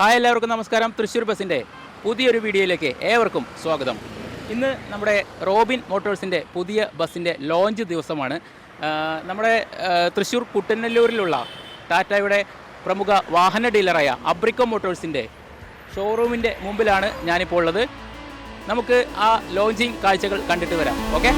Hi എല്ലാവർക്കും നമസ്കാരം. തൃശ്ശൂർ ബസ്സിന്റെ പുതിയൊരു വീഡിയോയിലേക്ക് ഏവർക്കും സ്വാഗതം. ഇന്ന് നമ്മുടെ റോബിൻ മോട്ടോഴ്സിന്റെ പുതിയ ബസ്സിന്റെ ലോഞ്ച് ദിവസമാണ്. നമ്മുടെ തൃശ്ശൂർ കുട്ടനല്ലൂരിലുള്ള ടാറ്റയുടെ പ്രമുഖ വാഹന ഡീലറായ അബ്രിക്കോ മോട്ടോഴ്സിന്റെ ഷോറൂമിന്റെ മുമ്പിലാണ് ഞാനിപ്പോൾ ഉള്ളത്. നമുക്ക് ആ ലോഞ്ചിങ് കാഴ്ചകൾ കണ്ടിട്ട് വരാം. ഓക്കെ?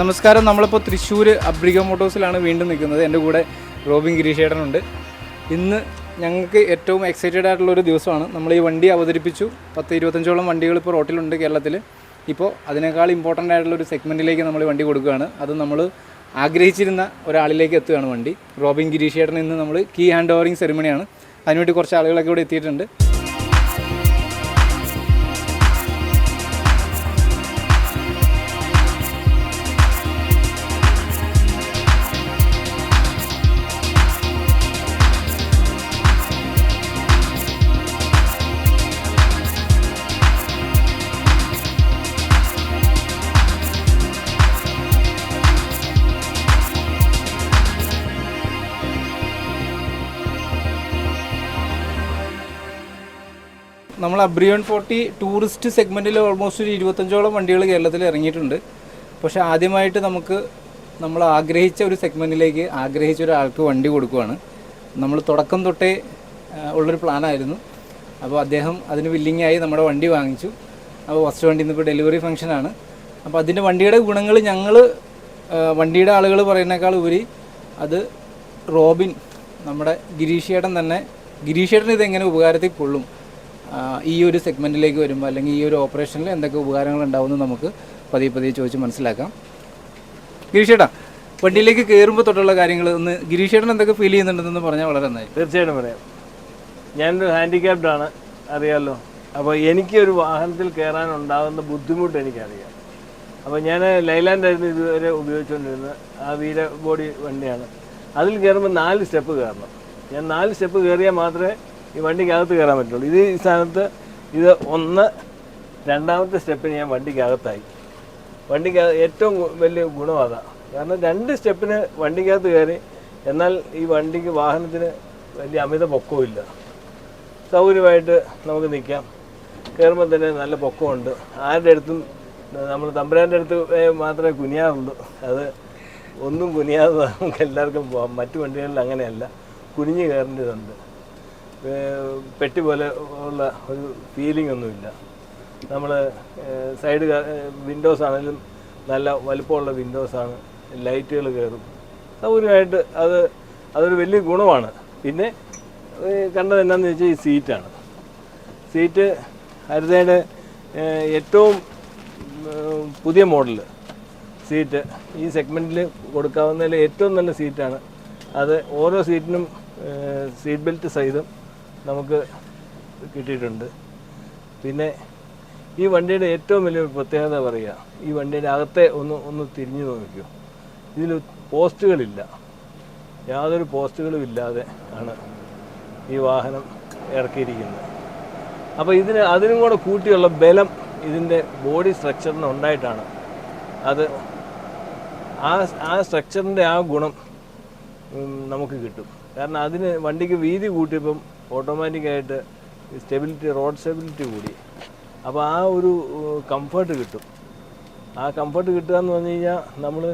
നമസ്കാരം. നമ്മളിപ്പോൾ തൃശ്ശൂർ അബ്രിക മോട്ടോഴ്സിലാണ് വീണ്ടും നിൽക്കുന്നത്. എന്റെ കൂടെ റോബിൻ ഗിരീഷേട്ടനുണ്ട്. ഇന്ന് ഞങ്ങൾക്ക് ഏറ്റവും എക്സൈറ്റഡ് ആയിട്ടുള്ള ഒരു ദിവസമാണ്. നമ്മൾ ഈ വണ്ടി അവതരിപ്പിച്ചു. പത്ത് ഇരുപത്തഞ്ചോളം വണ്ടികൾ ഇപ്പോൾ റോട്ടിലുണ്ട് കേരളത്തിൽ ഇപ്പോൾ അതിനേക്കാൾ ഇമ്പോർട്ടന്റ് ആയിട്ടുള്ള ഒരു സെഗ്മെന്റിലേക്ക് നമ്മൾ വണ്ടി കൊടുക്കുകയാണ്. അത് നമ്മൾ ആഗ്രഹിച്ചിരുന്ന ഒരാളിലേക്ക് എത്തുകയാണ് വണ്ടി. റോബിൻ ഗിരീഷേട്ടൻ ഇന്ന് നമ്മൾ കീ ഹാൻഡ് ഓവറിങ് സെറിമണിയാണ് അതിനുവേണ്ടി കുറച്ച് ആളുകളൊക്കെ ഇവിടെ എത്തിയിട്ടുണ്ട്. നമ്മൾ അബ്രിയോൺ ഫോർട്ടി ടൂറിസ്റ്റ് സെഗ്മെന്റിൽ ഓൾമോസ്റ്റ് ഒരു ഇരുപത്തഞ്ചോളം വണ്ടികൾ കേരളത്തിൽ ഇറങ്ങിയിട്ടുണ്ട്. പക്ഷേ ആദ്യമായിട്ട് നമുക്ക് നമ്മൾ ആഗ്രഹിച്ച ഒരു സെഗ്മെന്റിലേക്ക് ആഗ്രഹിച്ച ഒരാൾക്ക് വണ്ടി കൊടുക്കുകയാണ് നമ്മൾ തുടക്കം തൊട്ടേ ഉള്ളൊരു പ്ലാനായിരുന്നു. അപ്പോൾ അദ്ദേഹം അതിന് വില്ലിങ്ങായി നമ്മുടെ വണ്ടി വാങ്ങിച്ചു. അപ്പോൾ ഫസ്റ്റ് വണ്ടി ഇന്നിപ്പോൾ ഡെലിവറി ഫംഗ്ഷനാണ് അപ്പോൾ അതിന്റെ വണ്ടിയുടെ ഗുണങ്ങൾ ഞങ്ങൾ വണ്ടിയുടെ ആളുകൾ പറയുന്നേക്കാൾ ഉപരി അത് റോബിൻ നമ്മുടെ ഗിരീഷേട്ടൻ തന്നെ ഗിരീഷേട്ടൻ ഇതെങ്ങനെ ഉപകാരത്തിൽ കൊള്ളും? ഈ ഒരു സെഗ്മെന്റിലേക്ക് വരുമ്പോൾ അല്ലെങ്കിൽ ഈ ഒരു ഓപ്പറേഷനിൽ എന്തൊക്കെ ഉപകാരങ്ങൾ ഉണ്ടാവുമെന്ന് നമുക്ക് പതിയെ പതിയെ ചോദിച്ച് മനസ്സിലാക്കാം. ഗിരീഷേട്ടാ വണ്ടിയിലേക്ക് കയറുമ്പോൾ തൊട്ടുള്ള കാര്യങ്ങൾ ഒന്ന് ഗിരീഷേട്ടൻ എന്തൊക്കെ ഫീൽ ചെയ്യുന്നുണ്ടെന്ന് പറഞ്ഞാൽ വളരെ നന്നായി. തീർച്ചയായിട്ടും പറയാം. ഞാനൊരു ഹാൻഡിക്യാപ്ഡാണ് അറിയാമല്ലോ അപ്പോൾ എനിക്ക് ഒരു വാഹനത്തിൽ കയറാനുണ്ടാകുന്ന ബുദ്ധിമുട്ട് എനിക്കറിയാം. അപ്പോൾ ഞാൻ ലൈലാൻഡായിരുന്നു ഇതുവരെ ഉപയോഗിച്ചുകൊണ്ടിരുന്നത് ആ വീര ബോഡി വണ്ടിയാണ്. അതിൽ കയറുമ്പോൾ നാല് സ്റ്റെപ്പ് കയറണം ഞാൻ നാല് സ്റ്റെപ്പ് കയറിയാൽ മാത്രമേ ഈ വണ്ടിക്കകത്ത് കയറാൻ പറ്റുള്ളൂ. ഇത് ഈ സ്ഥാനത്ത് ഇത് ഒന്ന് രണ്ടാമത്തെ സ്റ്റെപ്പിന് ഞാൻ വണ്ടിക്കകത്തായി. വണ്ടിക്ക് ഏറ്റവും വലിയ ഗുണം അതാ. കാരണം രണ്ട് സ്റ്റെപ്പിന് വണ്ടിക്കകത്ത് കയറി എന്നാൽ ഈ വണ്ടിക്ക് വാഹനത്തിന് വലിയ അമിത പൊക്കവും സൗകര്യമായിട്ട് നമുക്ക് നിൽക്കാം. കയറുമ്പോൾ തന്നെ നല്ല പൊക്കമുണ്ട്. ആരുടെ അടുത്തും നമ്മൾ തമ്പുരാന്റെ അടുത്ത് മാത്രമേ കുനിയാറുള്ളൂ. അത് ഒന്നും കുനിയാതെ നമുക്ക് എല്ലാവർക്കും പോകാം മറ്റു വണ്ടികളിൽ അങ്ങനെയല്ല. കുനിഞ്ഞ് കയറേണ്ടതുണ്ട്. പെട്ടി പോലെ ഉള്ള ഒരു ഫീലിംഗ് ഒന്നുമില്ല. നമ്മൾ സൈഡ് വിൻഡോസ് ആണെങ്കിലും നല്ല വലുപ്പമുള്ള വിൻഡോസാണ് ലൈറ്റുകൾ കയറും. സൗകര്യമായിട്ട് അത് അതൊരു വലിയ ഗുണമാണ്. പിന്നെ കണ്ടത് എന്നാന്ന് വെച്ചാൽ ഈ സീറ്റാണ് സീറ്റ് ഹരിതയുടെ ഏറ്റവും പുതിയ മോഡൽ സീറ്റ് ഈ സെഗ്മെന്റിൽ കൊടുക്കാവുന്നതിൽ ഏറ്റവും നല്ല സീറ്റാണ് അത് ഓരോ സീറ്റിനും സീറ്റ് ബെൽറ്റ് സഹിതം നമുക്ക് കിട്ടിയിട്ടുണ്ട്. പിന്നെ ഈ വണ്ടിയുടെ ഏറ്റവും വലിയ പ്രത്യേകത പറയുക ഈ വണ്ടിയുടെ അകത്തെ ഒന്ന് ഒന്ന് തിരിഞ്ഞു നോക്കിക്കോ. ഇതിൽ പോസ്റ്റുകളില്ല. യാതൊരു പോസ്റ്റുകളും ഇല്ലാതെ ആണ് ഈ വാഹനം ഇറക്കിയിരിക്കുന്നത്. അപ്പോൾ ഇതിന് അതിനും കൂടെ കൂട്ടിയുള്ള ബലം ഇതിന്റെ ബോഡി സ്ട്രക്ചറിന് ഉണ്ടായിട്ടാണ്. അത് ആ ആ സ്ട്രക്ചറിന്റെ ആ ഗുണം നമുക്ക് കിട്ടും. കാരണം അതിന് വണ്ടിക്ക് വീതി കൂട്ടിയപ്പം ഓട്ടോമാറ്റിക്കായിട്ട് സ്റ്റെബിലിറ്റി റോഡ് സ്റ്റെബിലിറ്റി കൂടി. അപ്പോൾ ആ ഒരു കംഫർട്ട് കിട്ടും. ആ കംഫർട്ട് കിട്ടുക എന്ന് പറഞ്ഞു കഴിഞ്ഞാൽ നമ്മൾ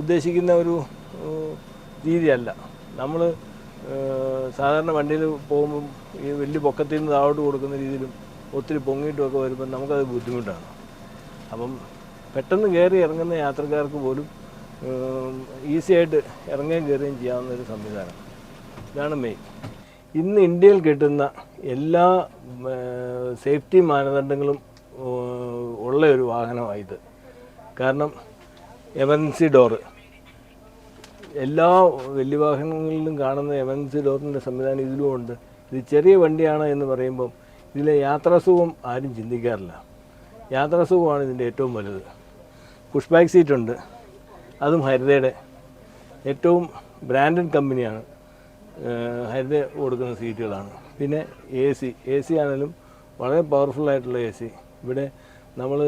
ഉദ്ദേശിക്കുന്ന ഒരു രീതിയല്ല. നമ്മൾ സാധാരണ വണ്ടിയിൽ പോകുമ്പം ഈ വലിയ പൊക്കത്തിൽ നിന്ന് താഴോട്ട് കൊടുക്കുന്ന രീതിയിലും ഒത്തിരി പൊങ്ങിയിട്ടുമൊക്കെ വരുമ്പോൾ നമുക്കത് ബുദ്ധിമുട്ടാണ്. അപ്പം പെട്ടെന്ന് കയറി ഇറങ്ങുന്ന യാത്രക്കാർക്ക് പോലും ഈസിയായിട്ട് ഇറങ്ങുകയും കയറുകയും ചെയ്യാവുന്ന ഒരു സംവിധാനം. ഇതാണ് മെയിൻ ഇന്ന് ഇന്ത്യയിൽ കിട്ടുന്ന എല്ലാ സേഫ്റ്റി മാനദണ്ഡങ്ങളും ഉള്ള ഒരു വാഹനമായത്. കാരണം എമർജൻസി ഡോറ്. എല്ലാ വലിയ വാഹനങ്ങളിലും കാണുന്ന എമർജൻസി ഡോറിന്റെ സംവിധാനം ഇതിലും ഉണ്ട്. ഇത് ചെറിയ വണ്ടിയാണ് എന്ന് പറയുമ്പം ഇതിലെ യാത്രാസുഖം ആരും ചിന്തിക്കാറില്ല. യാത്രാസുഖമാണ് ഇതിന്റെ ഏറ്റവും വലുത്. പുഷ് ബാക്ക് സീറ്റുണ്ട്. അതും ഹരിതയുടെ ഏറ്റവും ബ്രാൻഡഡ് കമ്പനിയാണ്. ഹരിത കൊടുക്കുന്ന സീറ്റുകളാണ്. പിന്നെ എ സി എ സി ആണെങ്കിലും വളരെ പവർഫുൾ ആയിട്ടുള്ള എ സി ഇവിടെ നമ്മൾ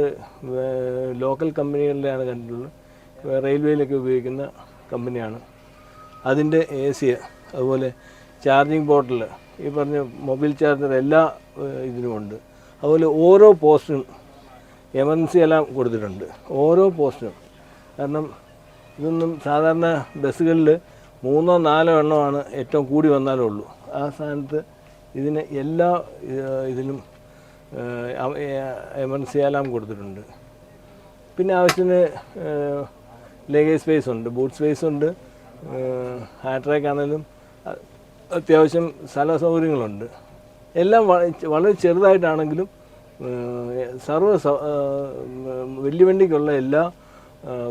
ലോക്കൽ കമ്പനികളിലാണ് കണ്ടിട്ടുള്ളത്. റെയിൽവേയിലൊക്കെ ഉപയോഗിക്കുന്ന കമ്പനിയാണ് അതിന്റെ എ സി അതുപോലെ ചാർജിങ് ബോട്ടിൽ ഈ പറഞ്ഞ മൊബൈൽ ചാർജർ എല്ലാ ഇതിനുമുണ്ട് അതുപോലെ ഓരോ പോസ്റ്റിനും എമർജൻസി എല്ലാം കൊടുത്തിട്ടുണ്ട്. ഓരോ പോസ്റ്റിനും കാരണം ഇതൊന്നും സാധാരണ ബസ്സുകളിൽ മൂന്നോ നാലോ എണ്ണമാണ് ഏറ്റവും കൂടി വന്നാലേ ഉള്ളൂ. ആ സ്ഥാനത്ത് ഇതിന് എല്ലാ ഇതിലും എമർജൻസി അലാം കൊടുത്തിട്ടുണ്ട്. പിന്നെ ആവശ്യത്തിന് ലഗേജ് സ്പേസ് ഉണ്ട് ബൂട്ട് സ്പേസ് ഉണ്ട് ഹാട്രാക്ക് ആണെങ്കിലും അത്യാവശ്യം സ്ഥല സൗകര്യങ്ങളുണ്ട് എല്ലാം വളരെ ചെറുതായിട്ടാണെങ്കിലും സർവ വലിയ വണ്ടിക്കുള്ള എല്ലാ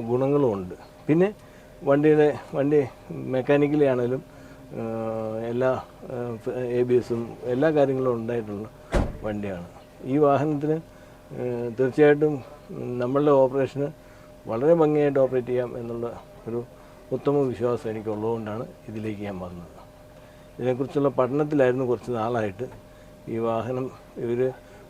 ഗുണങ്ങളും ഉണ്ട്. പിന്നെ വണ്ടിയുടെ വണ്ടി മെക്കാനിക്കലി ആണെങ്കിലും എല്ലാ എ ബി എസും എല്ലാ കാര്യങ്ങളും ഉണ്ടായിട്ടുള്ള വണ്ടിയാണ്. ഈ വാഹനത്തിന് തീർച്ചയായിട്ടും നമ്മളുടെ ഓപ്പറേഷന് വളരെ ഭംഗിയായിട്ട് ഓപ്പറേറ്റ് ചെയ്യാം എന്നുള്ള ഒരു ഉത്തമ വിശ്വാസം എനിക്കുള്ളതുകൊണ്ടാണ് ഇതിലേക്ക് ഞാൻ വന്നത്. ഇതിനെക്കുറിച്ചുള്ള പഠനത്തിലായിരുന്നു കുറച്ച് നാളായിട്ട് ഈ വാഹനം ഇവർ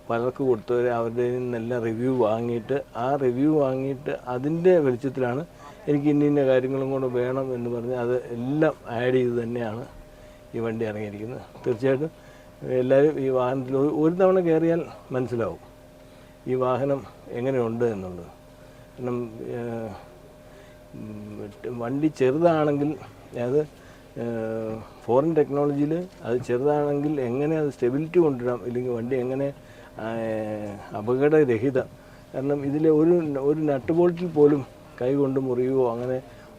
പലർക്ക് കൊടുത്തവർ അവരുടെ നല്ല റിവ്യൂ വാങ്ങിയിട്ട് ആ റിവ്യൂ വാങ്ങിയിട്ട് അതിന്റെ വെളിച്ചത്തിലാണ് എനിക്ക് ഇന്ന ഇന്ന കാര്യങ്ങളും കൂടെ വേണം എന്ന് പറഞ്ഞ് അത് എല്ലാം ആഡ് ചെയ്ത് തന്നെയാണ് ഈ വണ്ടി ഇറങ്ങിയിരിക്കുന്നത്. തീർച്ചയായിട്ടും എല്ലാവരും ഈ വാഹനത്തിൽ ഒരു- തവണ കയറിയാൽ മനസ്സിലാവും ഈ വാഹനം എങ്ങനെയുണ്ട് എന്നുള്ളത്. കാരണം വണ്ടി ചെറുതാണെങ്കിൽ അത് ഫോറിൻ ടെക്നോളജിയിൽ അത് ചെറുതാണെങ്കിൽ എങ്ങനെ അത് സ്റ്റെബിലിറ്റി കൊണ്ടുവരാം ഇല്ലെങ്കിൽ വണ്ടി എങ്ങനെ അപകടരഹിതം. കാരണം ഇതിലെ ഒരു ഒരു നട്ട് ബോൾട്ടിൽ പോലും കൈ കൊണ്ട് മുറിയുകയോ അങ്ങനെ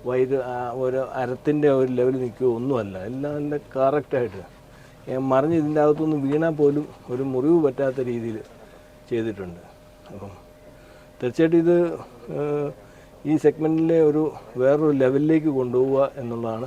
വൈര് ഒരു അരത്തിന്റെ ഒരു ലെവൽ നിൽക്കുകയോ ഒന്നുമല്ല. എല്ലാം നല്ല കറക്റ്റായിട്ട് മറിഞ്ഞ് ഇതിന്റെ അകത്തുനിന്ന് വീണാൽ പോലും ഒരു മുറിവ് പറ്റാത്ത രീതിയിൽ ചെയ്തിട്ടുണ്ട്. അപ്പം തീർച്ചയായിട്ടും ഇത് ഈ സെഗ്മെന്റിലെ ഒരു വേറൊരു ലെവലിലേക്ക് കൊണ്ടുപോവുക എന്നുള്ളതാണ്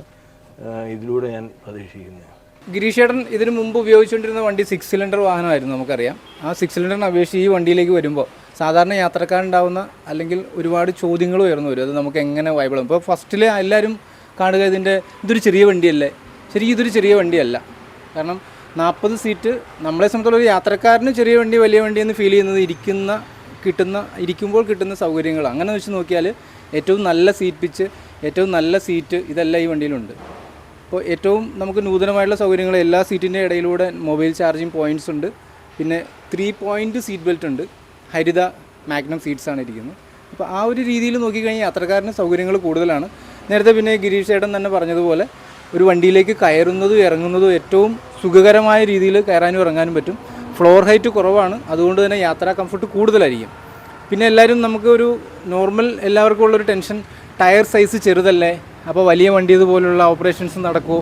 ഇതിലൂടെ ഞാൻ പ്രതീക്ഷിക്കുന്നത്. ഗിരീഷേട്ടൻ ഇതിനു മുമ്പ് ഉപയോഗിച്ചുകൊണ്ടിരുന്ന വണ്ടി സിക്സ് സിലിണ്ടർ വാഹനമായിരുന്നു നമുക്കറിയാം. ആ സിക്സ് സിലിണ്ടറിനെ അപേക്ഷിച്ച് ഈ വണ്ടിയിലേക്ക് വരുമ്പോൾ സാധാരണ യാത്രക്കാരുണ്ടാവുന്ന അല്ലെങ്കിൽ ഒരുപാട് ചോദ്യങ്ങൾ ഉയർന്നു വരും. അത് നമുക്ക് എങ്ങനെ വൈബിളും ഇപ്പോൾ ഫസ്റ്റിൽ എല്ലാവരും കാണുക ഇതിന്റെ ഇതൊരു ചെറിയ വണ്ടിയല്ലേ? ശരിക്കും ഇതൊരു ചെറിയ വണ്ടിയല്ല. കാരണം നാൽപ്പത് സീറ്റ് നമ്മളെ സംബന്ധിച്ചുള്ള ഒരു യാത്രക്കാരന് ചെറിയ വണ്ടി വലിയ വണ്ടി എന്ന് ഫീൽ ചെയ്യുന്നത് ഇരിക്കുന്ന കിട്ടുന്ന ഇരിക്കുമ്പോൾ കിട്ടുന്ന സൗകര്യങ്ങൾ അങ്ങനെ വെച്ച് നോക്കിയാൽ ഏറ്റവും നല്ല സീറ്റ് പിച്ച് ഏറ്റവും നല്ല സീറ്റ് ഇതെല്ലാം ഈ വണ്ടിയിലുണ്ട്. അപ്പോൾ ഏറ്റവും നമുക്ക് നൂതനമായിട്ടുള്ള സൗകര്യങ്ങൾ എല്ലാ സീറ്റിന്റെ ഇടയിലൂടെ മൊബൈൽ ചാർജിങ് പോയിന്റ്സ് ഉണ്ട്. പിന്നെ ത്രീ പോയിന്റ് സീറ്റ് ബെൽറ്റ് ഉണ്ട്. ഹരിത മാഗ്നം സീറ്റ്സ് ആണ് ഇരിക്കുന്നത്. അപ്പോൾ ആ ഒരു രീതിയിൽ നോക്കിക്കഴിഞ്ഞാൽ യാത്രക്കാരന് സൗകര്യങ്ങൾ കൂടുതലാണ്. നേരത്തെ പിന്നെ ഗിരീഷ് ചേട്ടൻ തന്നെ പറഞ്ഞതുപോലെ ഒരു വണ്ടിയിലേക്ക് കയറുന്നതും ഇറങ്ങുന്നതും ഏറ്റവും സുഖകരമായ രീതിയിൽ കയറാനും ഇറങ്ങാനും പറ്റും. ഫ്ലോർ ഹൈറ്റ് കുറവാണ്. അതുകൊണ്ട് തന്നെ യാത്രാ കംഫർട്ട് കൂടുതലായിരിക്കും. പിന്നെ എല്ലാവരും നമുക്ക് ഒരു നോർമൽ എല്ലാവർക്കും ഉള്ളൊരു ടെൻഷൻ ടയർ സൈസ് ചെറുതല്ലേ? അപ്പോൾ വലിയ വണ്ടി ഇതുപോലുള്ള ഓപ്പറേഷൻസ് നടക്കുമോ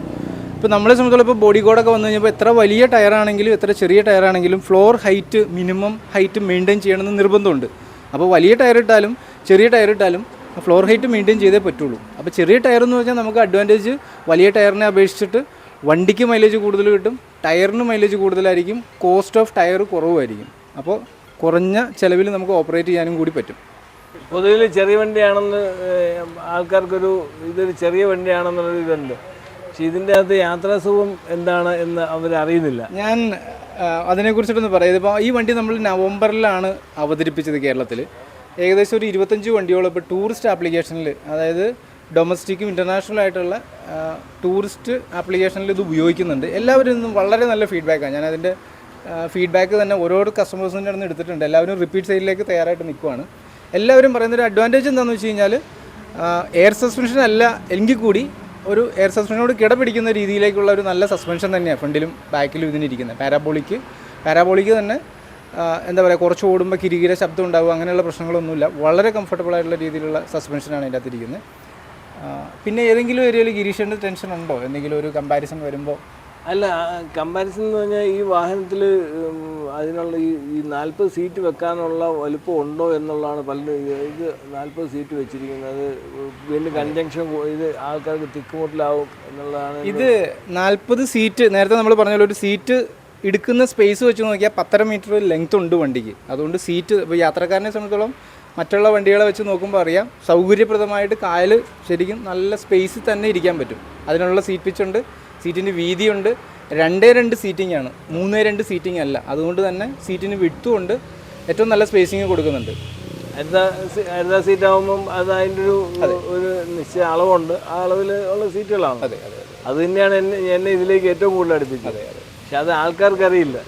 ഇപ്പോൾ നമ്മളെ സംബന്ധിച്ചുള്ള ഇപ്പോൾ ബോഡി കോഡൊക്കെ വന്നു കഴിഞ്ഞപ്പോൾ എത്ര വലിയ ടയറാണെങ്കിലും എത്ര ചെറിയ ടയറാണെങ്കിലും floor height minimum height maintain ചെയ്യണമെന്ന് നിർബന്ധമുണ്ട്. അപ്പോൾ വലിയ ടയർ ഇട്ടാലും ചെറിയ ടയർ ഇട്ടാലും ഫ്ലോർ ഹൈറ്റ് മെയിന്റെയിൻ ചെയ്തേ പറ്റുള്ളൂ. അപ്പോൾ ചെറിയ ടയർ എന്ന് പറഞ്ഞാൽ നമുക്ക് അഡ്വാന്റേജ് വലിയ ടയറിനെ അപേക്ഷിച്ചിട്ട് വണ്ടിക്ക് മൈലേജ് കൂടുതൽ കിട്ടും ടയറിന് മൈലേജ് കൂടുതലായിരിക്കും കോസ്റ്റ് ഓഫ് ടയർ കുറവായിരിക്കും അപ്പോൾ കുറഞ്ഞ ചിലവിൽ നമുക്ക് ഓപ്പറേറ്റ് ചെയ്യാനും കൂടി പറ്റും. പൊതുവിൽ ചെറിയ വണ്ടിയാണെന്ന് ആൾക്കാർക്കൊരു ഇതൊരു ചെറിയ വണ്ടിയാണെന്നുള്ളൊരു ഇതുണ്ട് പക്ഷെ ഇതിന്റെ അകത്ത് യാത്രാസുഖം എന്താണ് എന്ന് അവരറിയുന്നില്ല. ഞാൻ അതിനെക്കുറിച്ചിട്ടൊന്ന് പറയാം. ഇതിപ്പോൾ ഈ വണ്ടി നമ്മൾ നവംബറിലാണ് അവതരിപ്പിച്ചത് കേരളത്തിൽ ഏകദേശം ഒരു ഇരുപത്തഞ്ച് വണ്ടിയോളം ഇപ്പോൾ ടൂറിസ്റ്റ് ആപ്ലിക്കേഷനിൽ അതായത് ഡൊമസ്റ്റിക്കും ഇന്റർനാഷണൽ ആയിട്ടുള്ള ടൂറിസ്റ്റ് ആപ്ലിക്കേഷനിൽ ഇത് ഉപയോഗിക്കുന്നുണ്ട്. എല്ലാവരും ഇന്നും വളരെ നല്ല ഫീഡ്ബാക്കാണ്. ഞാൻ അതിന്റെ ഫീഡ്ബാക്ക് തന്നെ ഓരോ കസ്റ്റമേഴ്സിന്റെ അടുത്ത് എടുത്തിട്ടുണ്ട്. എല്ലാവരും റിപ്പീറ്റ് സൈഡിലേക്ക് തയ്യാറായിട്ട് നിൽക്കുവാണ്. എല്ലാവരും പറയുന്നൊരു അഡ്വാന്റേജ് എന്താണെന്ന് വെച്ച് കഴിഞ്ഞാൽ എയർ സസ്പെൻഷൻ അല്ല എങ്കിൽ കൂടി ഒരു എയർ സസ്പെൻഷനോട് കിടപിടിക്കുന്ന രീതിയിലേക്കുള്ള ഒരു നല്ല സസ്പെൻഷൻ തന്നെയാണ് ഫ്രണ്ടിലും ബാക്കിലും ഇതിനിരിക്കുന്നത്. പാരാബോളിക്ക് പാരാബോളിക്ക് തന്നെ എന്താ പറയുക കുറച്ച് ഓടുമ്പോൾ കിരികിര ശബ്ദം ഉണ്ടാവും അങ്ങനെയുള്ള പ്രശ്നങ്ങളൊന്നുമില്ല. വളരെ കംഫർട്ടബിൾ ആയിട്ടുള്ള രീതിയിലുള്ള സസ്പെൻഷനാണ് അതിന്റെ അകത്തിരിക്കുന്നത് പിന്നെ ഏതെങ്കിലും ഏരിയയിൽ ഗിരീഷന്റെ ടെൻഷൻ ഉണ്ടോ? എന്തെങ്കിലും ഒരു കമ്പാരിസൺ വരുമ്പോൾ അല്ല കമ്പാരിസൺ എന്ന് പറഞ്ഞാൽ ഈ വാഹനത്തിൽ അതിനുള്ള ഈ ഈ നാൽപ്പത് സീറ്റ് വെക്കാനുള്ള വലുപ്പം ഉണ്ടോ എന്നുള്ളതാണ് പലരും ഇത് നാൽപ്പത് സീറ്റ് വെച്ചിരിക്കുന്നത്. വീണ്ടും കൺജങ്ഷൻ ഇത് ആൾക്കാർക്ക് തിക്കുമുട്ടിലാവും എന്നുള്ളതാണ് ഇത്. നാൽപ്പത് സീറ്റ് നേരത്തെ നമ്മൾ പറഞ്ഞ ഒരു സീറ്റ് എടുക്കുന്ന സ്പേസ് വെച്ച് നോക്കിയാൽ പത്തര മീറ്റർ ലെങ്ത് ഉണ്ട് വണ്ടിക്ക്. അതുകൊണ്ട് സീറ്റ് ഇപ്പോൾ യാത്രക്കാരനെ സംബന്ധിച്ചോളം മറ്റുള്ള വണ്ടികളെ വെച്ച് നോക്കുമ്പോൾ അറിയാം സൗകര്യപ്രദമായിട്ട് കായൽ ശരിക്കും നല്ല സ്പേസിൽ തന്നെ ഇരിക്കാൻ പറ്റും. അതിനുള്ള സീറ്റ് പിച്ച് സീറ്റിന് വീതിയുണ്ട്. രണ്ടേ രണ്ട് സീറ്റിംഗ് ആണ്. മൂന്നേ രണ്ട് സീറ്റിംഗ് അല്ല. അതുകൊണ്ട് തന്നെ സീറ്റിന് വിട്ടും ഉണ്ട്. ഏറ്റവും നല്ല സ്പേസിങ് കൊടുക്കുന്നുണ്ട്. സീ- സീറ്റ് ആകുമ്പം അത് അതിന്റെ ഒരു ഒരു നിശ്ചയ അളവുണ്ട്. ആ അളവിൽ ഉള്ള സീറ്റുകളാണ്. അതെ അതെ അതെ. അത് തന്നെയാണ് എന്നെ എന്നെ ഇതിലേക്ക് ഏറ്റവും കൂടുതൽ അടുപ്പിച്ചത്. പക്ഷെ അത് ആൾക്കാർക്ക് അറിയില്ല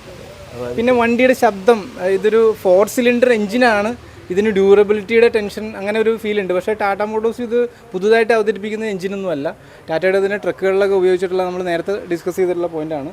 പിന്നെ വണ്ടിയുടെ ശബ്ദം ഇതൊരു ഫോർ സിലിണ്ടർ എഞ്ചിനാണ് ഇതിന് ഡ്യൂറബിലിറ്റിയുടെ ടെൻഷൻ അങ്ങനെ ഒരു ഫീൽ ഉണ്ട്. പക്ഷേ ടാറ്റ മോട്ടോഴ്സ് ഇത് പുതുതായിട്ട് അവതരിപ്പിക്കുന്ന എഞ്ചിനൊന്നും അല്ല. ടാറ്റയുടെ തന്നെ ട്രക്കുകളിലൊക്കെ ഉപയോഗിച്ചിട്ടുള്ള നമ്മൾ നേരത്തെ ഡിസ്കസ് ചെയ്തിട്ടുള്ള പോയിന്റാണ്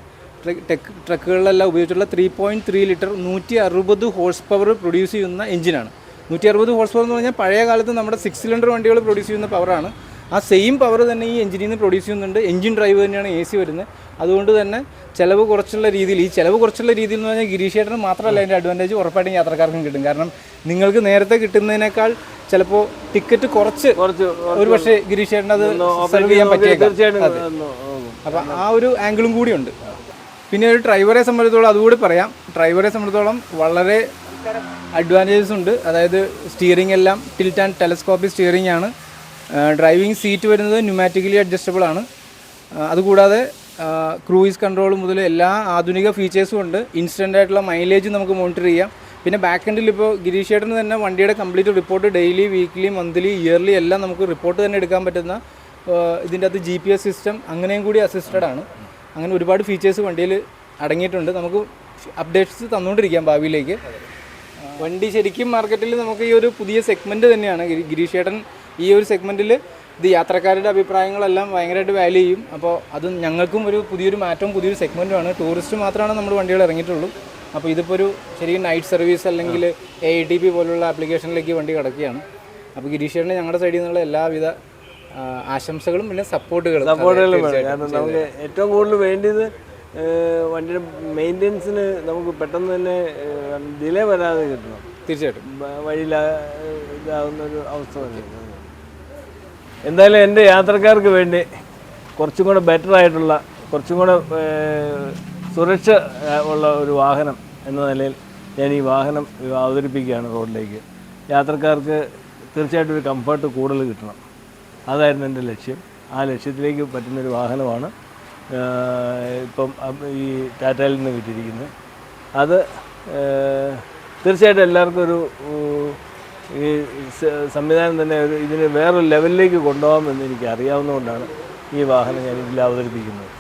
ടെക് ട്രക്കുകളിലെല്ലാം ഉപയോഗിച്ചിട്ടുള്ള ത്രീ പോയിന്റ് ത്രീ ലിറ്റർ നൂറ്റി അറുപത് ഹോഴ്സ് പവർ പ്രൊഡ്യൂസ് ചെയ്യുന്ന എഞ്ചിനാണ് നൂറ്റി അറുപത് ഹോഴ്സ് പവർ എന്ന് പറഞ്ഞാൽ പഴയ കാലത്ത് നമ്മുടെ സിക്സ് സിലിണ്ടർ വണ്ടികൾ പ്രൊഡ്യൂസ് ചെയ്യുന്ന പവറാണ് ആ സെയിം പവർ തന്നെ ഈ എഞ്ചിനിൽ നിന്ന് പ്രൊഡ്യൂസ് ചെയ്യുന്നുണ്ട്. എഞ്ചിൻ ഡ്രൈവ് തന്നെയാണ് എ സി വരുന്നത്. അതുകൊണ്ട് തന്നെ ചിലവ് കുറച്ചുള്ള രീതിയിൽ ഈ ചിലവ് കുറച്ചുള്ള രീതിയിൽ എന്ന് പറഞ്ഞാൽ ഗിരീഷ് ചേട്ടന് മാത്രമല്ല അതിന്റെ അഡ്വാന്റേജ് ഉറപ്പായിട്ടും യാത്രക്കാർക്കും കിട്ടും. കാരണം നിങ്ങൾക്ക് നേരത്തെ കിട്ടുന്നതിനേക്കാൾ ചിലപ്പോൾ ടിക്കറ്റ് കുറച്ച് കുറച്ച് ഒരു പക്ഷേ ഗിരീഷ് ചേട്ടൻ അത് സെർവ് ചെയ്യാൻ പറ്റിയേക്കാം. അപ്പോൾ അപ്പം ആ ഒരു ആംഗിളും കൂടിയുണ്ട് പിന്നെ ഒരു ഡ്രൈവറെ സംബന്ധിച്ചോളം അതുകൂടി പറയാം. ഡ്രൈവറെ സംബന്ധിച്ചോളം വളരെ അഡ്വാന്റേജസ് ഉണ്ട്. അതായത് സ്റ്റിയറിംഗ് എല്ലാം ടിൽറ്റ് ആൻഡ് ടെലസ്കോപ്പിക് സ്റ്റിയറിംഗ് ആണ്. ഡ്രൈവിംഗ് സീറ്റ് വരുന്നത് ന്യൂമാറ്റിക്കലി അഡ്ജസ്റ്റബിൾ ആണ്. അതുകൂടാതെ ക്രൂയിസ് കൺട്രോൾ മുതൽ എല്ലാ ആധുനിക ഫീച്ചേഴ്സും ഉണ്ട്. ഇൻസ്റ്റന്റ് ആയിട്ടുള്ള മൈലേജ് നമുക്ക് മോണിറ്റർ ചെയ്യാം. പിന്നെ ബാക്ക് എൻഡിൽ ഇപ്പോൾ ഗിരീഷ് ചേട്ടന് തന്നെ വണ്ടിയുടെ complete report daily weekly monthly yearly എല്ലാം നമുക്ക് റിപ്പോർട്ട് തന്നെ എടുക്കാൻ പറ്റുന്ന ഇതിന്റെ അകത്ത് ജി പി എസ് സിസ്റ്റം അങ്ങനെയും കൂടി അസിസ്റ്റഡ് ആണ്. അങ്ങനെ ഒരുപാട് ഫീച്ചേഴ്സ് വണ്ടിയിൽ അടങ്ങിയിട്ടുണ്ട്. നമുക്ക് അപ്ഡേറ്റ്സ് തന്നുകൊണ്ടിരിക്കാം ഭാവിയിലേക്ക്. വണ്ടി ശരിക്കും മാർക്കറ്റിൽ നമുക്ക് ഈ ഒരു പുതിയ സെഗ്മെന്റ് തന്നെയാണ് ഗിരി- ഗിരീഷ് ചേട്ടൻ ഈ ഒരു സെഗ്മെന്റിൽ ഇത് യാത്രക്കാരുടെ അഭിപ്രായങ്ങളെല്ലാം ഭയങ്കരമായിട്ട് വാല്യൂ ചെയ്യും. അപ്പോൾ അത് ഞങ്ങൾക്കും ഒരു പുതിയൊരു മാറ്റവും പുതിയൊരു സെഗ്മെന്റുമാണ് ടൂറിസ്റ്റ് മാത്രമാണ് നമ്മൾ വണ്ടികൾ ഇറങ്ങിയിട്ടുള്ളൂ. അപ്പോൾ ഇതിപ്പോൾ ഒരു ശരിക്കും നൈറ്റ് സർവീസ് അല്ലെങ്കിൽ എ ഐ ടി പി പോലുള്ള ആപ്ലിക്കേഷനിലേക്ക് വണ്ടി കിടക്കുകയാണ്. അപ്പോൾ ഗിരീഷേറിന് ഞങ്ങളുടെ സൈഡിൽ നിന്നുള്ള എല്ലാവിധ ആശംസകളും പിന്നെ സപ്പോർട്ടുകളും സപ്പോർട്ടുകളും കാരണം നമുക്ക് ഏറ്റവും കൂടുതൽ വേണ്ടിയത് വണ്ടിയുടെ മെയിന്റെനൻസിന് നമുക്ക് പെട്ടെന്ന് തന്നെ ഡിലേ വരാതെ കിട്ടണം. തീർച്ചയായിട്ടും. വഴിയിലാ ഇതാവുന്ന ഒരു അവസ്ഥ വരും എന്തായാലും എന്റെ യാത്രക്കാർക്ക് വേണ്ടി കുറച്ചും കൂടെ ബെറ്റർ ആയിട്ടുള്ള കുറച്ചും കൂടെ സുരക്ഷ ഉള്ള ഒരു വാഹനം എന്ന നിലയിൽ ഞാൻ ഈ വാഹനം അവതരിപ്പിക്കുകയാണ് റോഡിലേക്ക്. യാത്രക്കാർക്ക് തീർച്ചയായിട്ടും ഒരു കംഫർട്ട് കൂടുതൽ കിട്ടണം. അതായിരുന്നു എന്റെ ലക്ഷ്യം. ആ ലക്ഷ്യത്തിലേക്ക് പറ്റുന്നൊരു വാഹനമാണ് ഇപ്പം ഈ ടാറ്റയിൽ നിന്ന് കിട്ടിയിരിക്കുന്നത്. അത് തീർച്ചയായിട്ടും എല്ലാവർക്കും ഒരു ഈ സംവിധാനം തന്നെ ഇതിന് വേറൊരു ലെവലിലേക്ക് കൊണ്ടുപോകാമെന്ന് എനിക്ക് അറിയാവുന്നതുകൊണ്ടാണ് ഈ വാഹനം ഞാൻ ഇതിൽ അവതരിപ്പിക്കുന്നത്.